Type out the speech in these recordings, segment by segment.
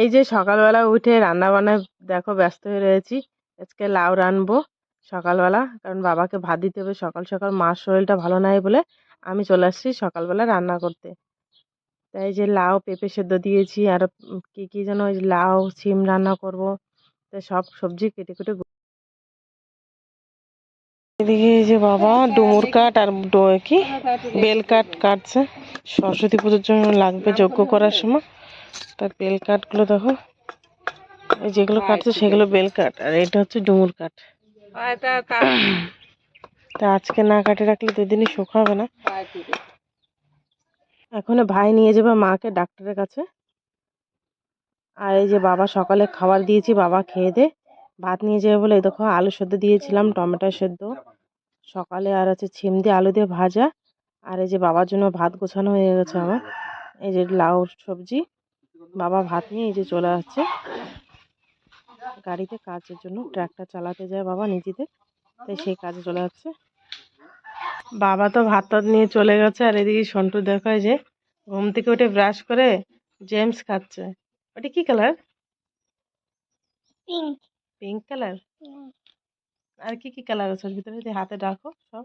এই যে সকালবেলা উঠে রান্না বান্নায় দেখো ব্যস্ত হয়ে রয়েছি। আজকে লাউ রানবো সকালবেলা, কারণ বাবাকে ভাত দিতে হবে সকাল সকাল। মার শরীরটা ভালো নাই বলে আমি চলে আসছি সকালবেলা রান্না করতে। তাই যে লাউ পেঁপে সেদ্ধ দিয়েছি আর কি কি যেন ওই লাউ সিম রান্না করব। তাই সব সবজি কেটে কেটে এদিকে এই যে বাবা ডুমুর কাঠ আর কি বেল কাঠ কাটছে। সরস্বতী পুজোর জন্য লাগবে যজ্ঞ করার সময়। তার বেল কাঠগুলো দেখো। এই যেগুলো কাটছে সেগুলো বেল কাঠ আর এটা হচ্ছে ডুমুর কাঠ। তা আজকে না কাটে রাখলে দুদিনই শুকাবে না। এখন ভাই নিয়ে যাবে মাকে ডাক্তারের কাছে। আর এই যে বাবা সকালে খাবার দিয়েছি বাবা খেয়ে দে। ভাত নিয়ে যাবে বলে দেখো আলু সেদ্ধ দিয়েছিলাম টমেটো সেদ্ধ। সকালে আর আছে ছিম দিয়ে আলু দিয়ে ভাজা। আর এই যে বাবার জন্য ভাত গোছানো হয়ে গেছে আমার। এই যে লাউ সবজি। বাবা ভাত নিয়ে এই যে চলে আসছে। গাড়িতে কাজের জন্য ট্রাক্টর চালাতে যায় বাবা নিজেতে তাই সেই কাজে চলে যাচ্ছে। বাবা তো ভাত টাত নিয়ে চলে গেছে আর এদিকে সন্টু দেখায় যে ঘুম থেকে উঠে ব্রাশ করে জেমস খাচ্ছে। ওটা কি কালার? পিঙ্ক। Pink colour? আর কি কি কালার আছে ভিতরে? যদি হাতে রাখো সব।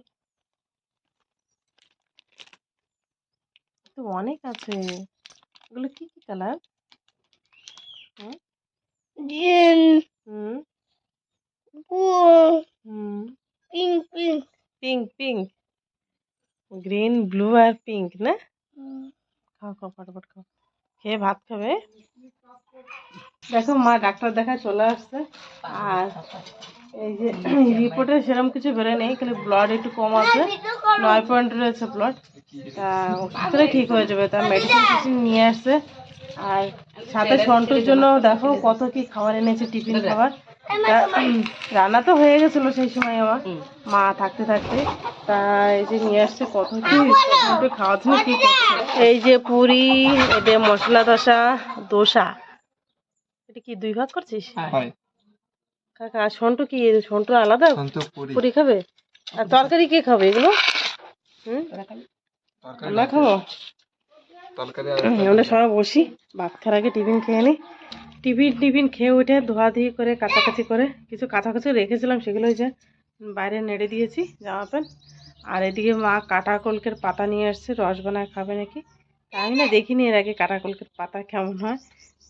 তো অনেক আছে। এগুলো কি কি colour? Green hmm blue hmm pink pink pink pink green blue আর পিঙ্ক না? খাও খাও ফটাফট খাও। খেয়ে ভাত খাবে? দেখো মা ডাক্তার দেখা চলে আসছে। আর এই যে রিপোর্টে সেরকম কিছু বেরোয় নেই খালি ব্লাড একটু কম আছে। নয় পয়েন্ট রয়েছে ব্লাড তা ঠিক হয়ে যাবে তা মেডিসিন নিয়ে আসছে। আর সাথে সন্টুর জন্য দেখো কত কি খাবার এনেছে টিফিন খাবার। রান্না তো হয়ে গেছিল সেই সময় আমার মা থাকতে থাকতে তা এই যে নিয়ে আসছে কত কি সন্টু খাওয়ার জন্য কি এই যে পুরি এটা মশলা দোসা দোসা। এটা কি দুই ভাগ করছিস? হয়। কাকা আর সন্টু কি সন্টু আলাদা? পুরি। খাবে? আর তরকারি কে খাবে এগুলো? হুম? আমরা খাব? আমরা সবাই বসি খাওয়ার আগে টিফিন খেয়ে নিই টিফিন টিফিন খেয়ে উঠে ধোয়াধুয়ি করে কাচাকাচি করে কিছু কাচাকাচি রেখেছিলাম সেগুলো যে বাইরে নেড়ে দিয়েছি জামা প্যান্ট আর এদিকে মা কাটা কলকের পাতা নিয়ে আসছে রস বানায় খাবে নাকি? আমি না দেখিনি এর আগে কাটা কলকের পাতা কেমন হয়।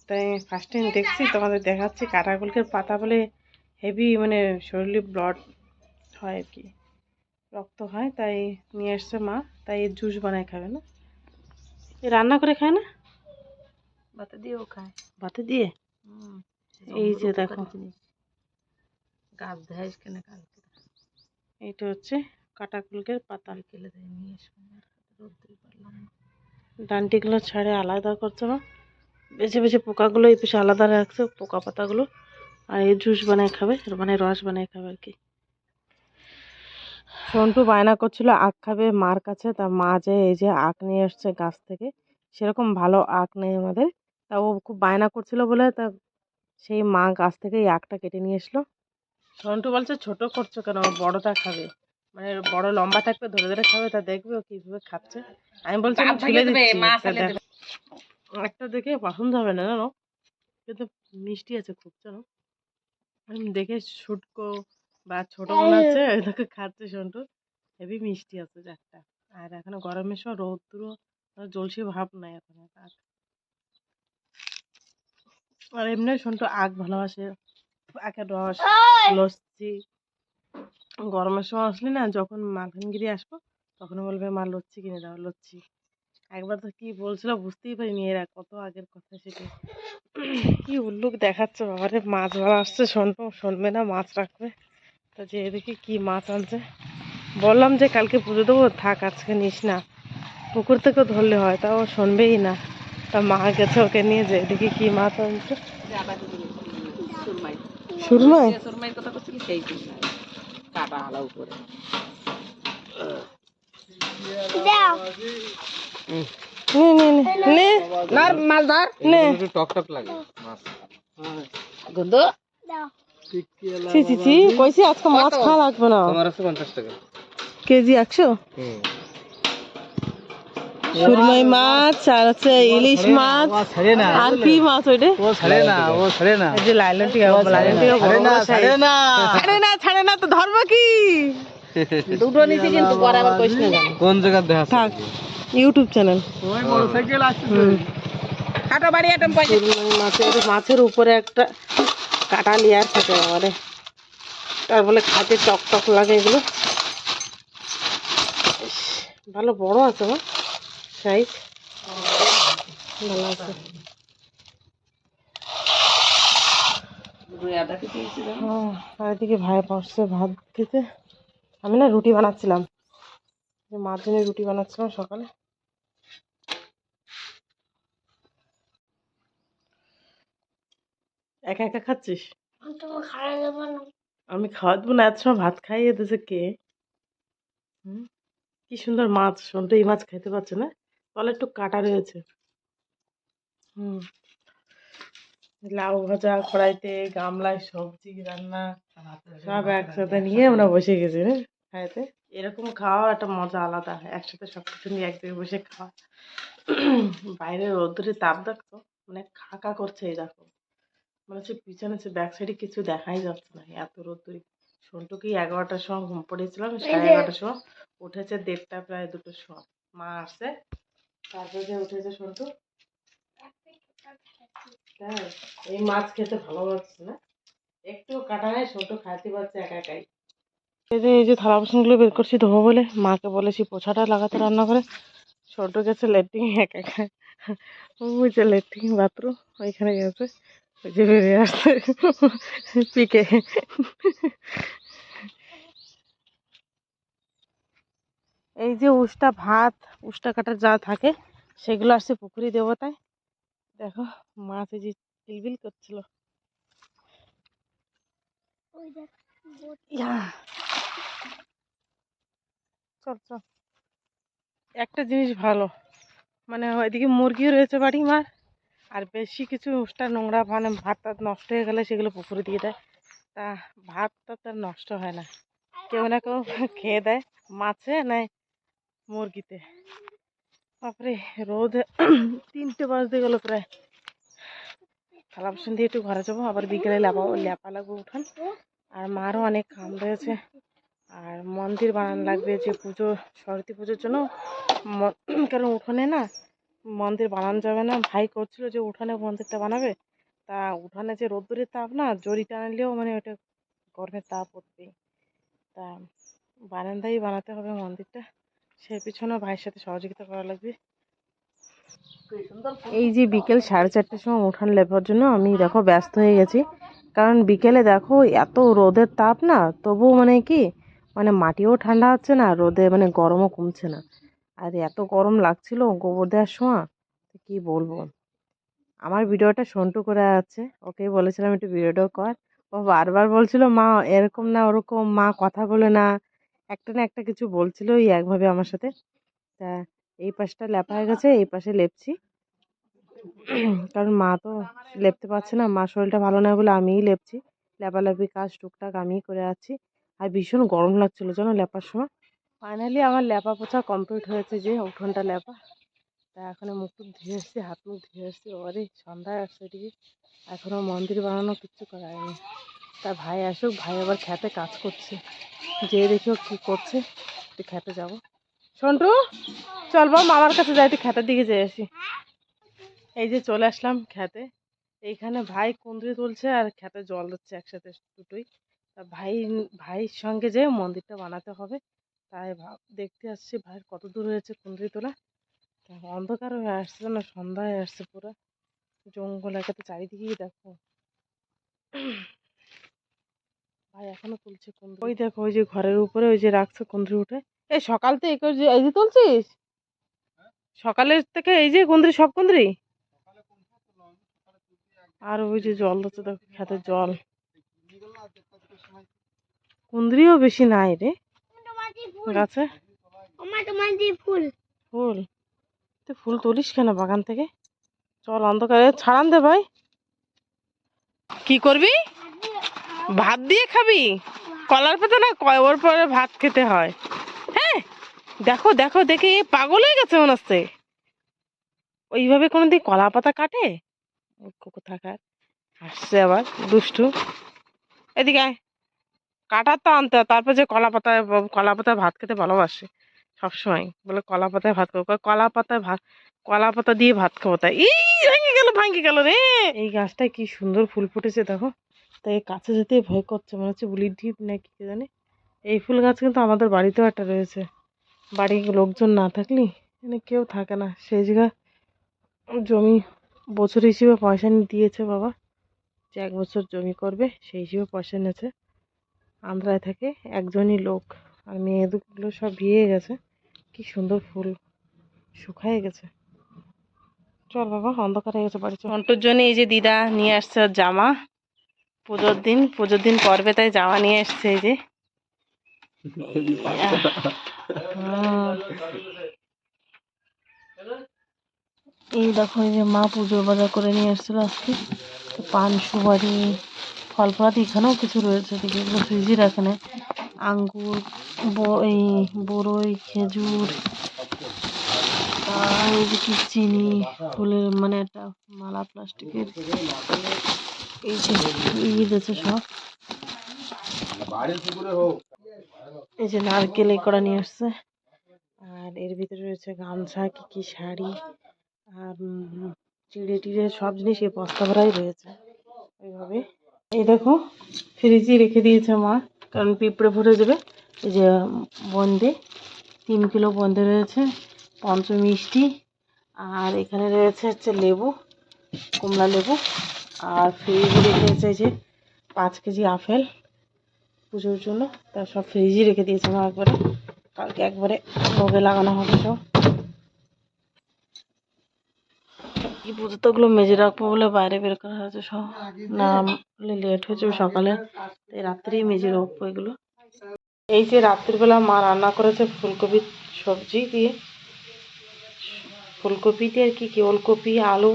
তাই ফার্স্ট টাইম দেখছি তোমাদের দেখাচ্ছি কাটা কলকের পাতা বলে হেভি মানে শরীরে ব্লাড হয় আর কি রক্ত হয় তাই নিয়ে আসছে মা তাই জুস বানায় খাবে না। রান্না করে খায় না? ভাতে দিয়েও খায়। ভাতে দিয়ে? এই যে দেখো। গাছ দেয় কেন কালকে? এইটা হচ্ছে কাটা কুলকের পাতা। বিকেলে দেয় নিয়ে এসো রোদ্দুর পারলাম ডান্টিগুলো ছাড়ে আলাদা করছে না বেছে বেছে পোকাগুলো এই পিছনে আলাদা রাখছে পোকা পাতাগুলো। আর এই জুস বানায় খাবে মানে রস বানায় খাবে আর কি। সন্টু বায়না করছিল আখ খাবে মার কাছে? তা মা যে এই যে আখ নিয়ে এসছে গাছ থেকে সেরকম ভালো আখ নেই আমাদের। তা ও খুব বায়না করছিল বলে তা সেই মা গাছ থেকে এই আখটা কেটে নিয়ে এসলো। সন্টু বলছে ছোট করছ কেন? বড়টা খাবে। মানে বড় লম্বা থাকবে ধরে ধরে খাবে তা দেখবে ও কীভাবে খাচ্ছে। আমি বলছি ছুলে দিচ্ছি একটা দেখে পছন্দ হবে না জানো? কিন্তু মিষ্টি আছে খুব জানো? আমি দেখে শুটকো বা ছোট মনে হচ্ছে? ওইটাকে খাচ্ছে সন্টু হেভি মিষ্টি আছে একটা আর এখনও গরমের সময় রৌদ্র জলসি ভাব নাই এখন আগ আর এমনি সন্টু আগ ভালোবাসে। আখের রস লস্যি। গরমের সময় আসলে না যখন মালকানগিরি আসব তখন বলবে মা লচ্ছি কিনে দাও লচ্ছি একবার তো কি বলছিল বুঝতেই পারিনি এরা কত আগের কথা সেটা। কি উল্লুক দেখাচ্ছে বাবারে মাছ ধরা আসছে শুনব শুনবে না মাছ রাখবে। তা যে এদিকে কি মাছ আনছে? বললাম যে কালকে পুজো দেবো থাক আজকে নিস না। পুকুর থেকে ধরলে হয় তাও শুনবেই না। তা মা গেছে ওকে নিয়ে যে এদিকে কি মাছ আনছে? সুরমাই। সুরমাই? সুরমাই কথা করছিলি সেই কাটা আলাউ করে নে নে নে নে। ধর মাছ ধর। নে। টক টক লাগে মাছ। গন্ধ ছি ছি ছি কইছি আজকে মাছ খাওয়া লাগবে না। তোমার আছে পঞ্চাশ টাকা। কেজি একশো? হুম। সুরমাই মাছ আর হচ্ছে ইলিশ মাছ আর কি মাছ ওইটা? ও ছাড়ে না ও ছাড়ে না। এই যে বড় বড় size। না। ছাড়ে না ছাড়ে না তো ধরবো কি? দুটো নিচে কিন্তু পরে আবার কইস না। কোন জায়গায় দেখা থাক ইউটিউব চ্যানেল। ওই মোটরসাইকেল আসছে কাটা বাড়ি আটম পাই মাছের মাছের উপরে একটা কাটা লেয়ার থাকে আমারে তার বলে খাতে টক টক লাগে এগুলো। ভালো বড় আছে মা সাইজ ভালো আছে। আর এদিকে ভাই বসছে ভাত খেতে। আমি না রুটি বানাচ্ছিলাম। মার জন্য রুটি বানাচ্ছিলাম সকালে। একা একা খাচ্ছিস? আমি খাওয়া দেবো না। এত সময় ভাত খাইয়ে দিয়েছে কে? হুম? কি সুন্দর মাছ শুনতে এই মাছ খেতে পাচ্ছে না। তলে একটু কাটা রয়েছে। হুম। লাউ ভাজা কড়াইতে গামলায় সবজি রান্না সব একসাথে নিয়ে আমরা বসে গেছি না খাইতে। এরকম খাওয়া একটা মজা আলাদা একসাথে সব কিছু নিয়ে এক জায়গায় বসে খাওয়া। বাইরে রোদ্দুরে তাপ দেখতো মানে খাকা করছে দেখো মনে হচ্ছে পিছনে হচ্ছে ব্যাক সাইডে কিছু দেখাই যাচ্ছে না। এত রোদ্দুরে সন্টুকে এগারোটার সময় ঘুম পড়েছিলাম সাড়ে এগারোটার সময় উঠেছে দেড়টা প্রায় দুটোর সময়। মা আসছে তারপরে যে উঠেছে সন্টু। হ্যাঁ এই মাছ খেতে ভালো লাগছে না। একটু কাটা নেই সন্টু খাইতে পারছে একা একাই। এই যে এই যে থালা বাসনগুলো বের করছি ধোবো বলে মাকে বলেছি পোছাটা লাগাতে রান্না করে। ছোট গেছে লেট্রিন একা একা যে লেট্রিন বাথরুম ওইখানে গেছে। যে বেরিয়ে আসছে পিকে এই যে উষ্টা ভাত, উষ্টা কাটার যা থাকে, সেগুলো আসছে পুকুরি দেবতায়। দেখো, মাছ যে কিলবিল করছিল। চল চল। একটা জিনিস ভালো মানে ওইদিকে মুরগিও রয়েছে বাড়ি, মার। আর বেশি কিছু উষ্টা নোংরা মানে ভাত টাত নষ্ট হয়ে গেলে সেগুলো পুকুরে দিয়ে দেয়। তা ভাতটা তার নষ্ট হয় না। কেউ না কেউ খেয়ে দেয় মাছে নেয় মুরগিতে। তারপরে রোদ তিনটে বাজতে গেল প্রায়। থালা বাসন দিয়ে একটু ঘরে যাব, আবার বিকেলে লেপা ল্যাপা লাগবো উঠান। আর মারও অনেক কাম রয়েছে। আর মন্দির বানানো লাগবে যে পুজো সরস্বতী পুজোর জন্য। কারণ উঠোনে না মন্দির বানানো যাবে না। ভাই করছিল যে উঠানে মন্দিরটা বানাবে। তা উঠানে যে রোদ্দুরের তাপ না, জড়ি টানলেও মানে ওটা গরমের তাপ উঠবে তা বারান্দায় বানাতে হবে মন্দিরটা। সে পিছনে ভাইয়ের সাথে সহযোগিতা করা লাগবে। এই যে বিকেল সাড়ে চারটের সময় উঠান লেপার জন্য আমি দেখো ব্যস্ত হয়ে গেছি। কারণ বিকেলে দেখো এত রোদের তাপ না, তবুও মানে কি মানে মাটিও ঠান্ডা হচ্ছে না, রোদে মানে গরমও কমছে না। আর এত গরম লাগছিল গোবর দেওয়ার সময়, তো কি বলব? আমার ভিডিওটা সন্টু করে আছে ওকে বলেছিলাম একটু ভিডিওটাও কর। ও বারবার বলছিল, মা, এরকম না ওরকম, মা কথা বলে না। একটা না একটা কিছু বলছিল ওই একভাবে আমার সাথে। তা এই পাশটা লেপা হয়ে গেছে, এই পাশে লেপছি। কারণ মা তো লেপতে পারছে না, মা শরীরটা ভালো নয় বলে আমিই লেপছি। লেপালেপি কাজ টুকটাক আমিই করে আছি। আর ভীষণ গরম লাগছিল জানো লেপার সময়। ফাইনালি আমার লেপা পোছা কমপ্লিট হয়েছে যে উঠোনটা লেপা তা এখন মুখ টুক ধুয়ে এসছি, হাত মুখ ধুয়ে এসছি ওরে সন্ধ্যায় আসছে এদিকে। এখনও মন্দির বানানো কিচ্ছু করা হয়নি তা ভাই আসুক, ভাই আবার খেতে কাজ করছে। যেয়ে দেখি কী করছে, একটু খেতে যাব। সন্টু, চল বাবা, মামার কাছে যাই, একটু খেতের দিকে যেয়ে আসি। এই যে চলে আসলাম খেতে। এইখানে ভাই কুঁদরি তুলছে আর খেতে জল দিচ্ছে একসাথে দুটোই। তা ভাই, ভাইয়ের সঙ্গে যে মন্দিরটা বানাতে হবে। তাই ভাব, দেখতে আসছি ভাইয়ের কত দূর হয়েছে কুঁদরি তোলা। তা অন্ধকার হয়ে আসছে না সন্ধ্যা হয়ে আসছে পুরো। জঙ্গল একাতে চারিদিকেই দেখো। ভাই এখনও তুলছে কুঁদরি ওই দেখো, ওই যে ঘরের উপরে, ওই যে রাখছে কুঁদরি উঠে। এই সকাল থেকে এই যে- তুলছিস? সকালের থেকে এই যে কুঁদরি সব কুঁদরি আর ওই যে জল দিচ্ছে দেখো, খেতে জল। কুঁদরিও বেশি নাই রে। গাছে? ফুল। ফুল? তুই ফুল তুলিস কেন বাগান থেকে? চল অন্ধকারে ছাড়ান দে ভাই। কি করবি? ভাত দিয়ে খাবি? কলার পাতা না ওর পরে ভাত খেতে হয়। হ্যাঁ দেখো দেখো দেখে পাগল হয়ে গেছে মনে হচ্ছে। ওইভাবে কোনো দিন কলা পাতা কাটে? কোথাকার? আসছে আবার দুষ্টু। এদিকে আয়। কাটার তো আনতে তারপর যে কলা পাতায় কলা পাতায় ভাত খেতে ভালোবাসে সবসময়। বলে কলা পাতায় ভাত খাব। কলা পাতায় ভাত, কলা পাতা দিয়ে ভাত খাব। তাই ই ভেঙে গেল, ভাঙে গেল রে। এই গাছটায় কি সুন্দর ফুল ফুটেছে দেখো। তাই কাছে যেতে ভয় করছে, মনে হচ্ছে বুলির ঢিপ না কি জানে। এই ফুল গাছ কিন্তু আমাদের বাড়িতেও একটা রয়েছে। বাড়ি লোকজন না থাকলে মানে কেউ থাকে না। সেই জায়গায় জমি বছর হিসেবে পয়সা দিয়েছে বাবা। যে এক বছর জমি করবে, সেই হিসেবে পয়সা নিয়েছে। আন্ধ্রায় থাকে, একজনই লোক আর মেয়েগুলো সব বিয়ে গেছে। কি সুন্দর ফুল শুকায় গেছে। চল বাবা, অন্ধকার হয়ে গেছে, বাড়ি মন্টুর জন্য এই যে দিদা নিয়ে আসছে জামা। পুজোর দিন পুজোর দিন পরবে তাই জামা নিয়ে এসছে এই যে। এই দেখো, এই যে মা পুজোর বাজার করে নিয়ে এসেছিল আজকে। পান সুপারি ফল ফলাদি এখানেও কিছু রয়েছে, দেখি এগুলো ফ্রিজে রাখে না আঙ্গুর এই বড়ই খেজুর, আর এই যে কি চিনি, ফুলের মানে একটা মালা প্লাস্টিকের এই যে ইয়ে দিয়েছে সব। এই যে নারকেল এই করা নিয়ে আসছে। আর এর ভিতরে রয়েছে গামছা, কি কি শাড়ি, আর চিড়ে টিড়ে সব জিনিস এই বস্তা ভরাই রয়েছে। ওইভাবে। এই দেখো ফ্রিজে রেখে দিয়েছে মা, কারণ পিঁপড়ে ভরে দেবে। এই যে বন্দে, তিন কিলো বন্দে রয়েছে পঞ্চ মিষ্টি আর এখানে রয়েছে হচ্ছে লেবু কমলা লেবু, আর ফ্রিজে এই যে পাঁচ কেজি আপেল পুজোর জন্য। তা সব ফ্রিজে রেখে দিয়েছে মা একবারে, কালকে একবারে ভোগে লাগানো হবে সব। এই পুজো তো ওগুলো মেজে রাখব বলে বাইরে বের করা হয়েছে সব। না লেট হয়েছে সকালে। তাই রাত্রেই মেজে রাখব এগুলো। এই যে রাত্রিবেলা মা রান্না করেছে ফুলকপির সবজি দিয়ে। ফুলকপি দিয়ে আর কি কি? ওলকপি, আলু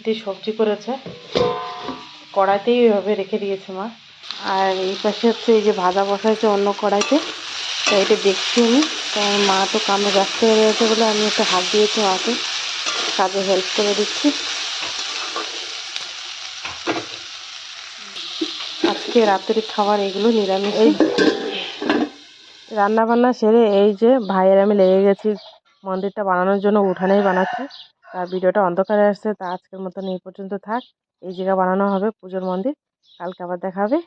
দিয়ে সবজি করেছে। কড়াইতেই ওইভাবে রেখে দিয়েছে মা। আর এই পাশে হচ্ছে এই যে ভাজা বসাইছে অন্য কড়াইতে। তাই এটা দেখছি আমি। কারণ মা তো কামে ব্যস্ত হয়ে রয়েছে বলে আমি একটু হাত দিয়েছি মাকে। কাজে হেল্প করে দিচ্ছি। আজকে রাতের খাবার এগুলো নিরামিষ এই রান্না বান্না সেরে এই যে ভাইয়ের আমি লেগে গেছি, মন্দিরটা বানানোর জন্য উঠানেই বানাচ্ছি। তার ভিডিওটা অন্ধকারে আসছে, তা আজকের মতন এই পর্যন্ত থাক। এই জায়গা বানানো হবে পুজোর মন্দির, কালকে আবার দেখা হবে।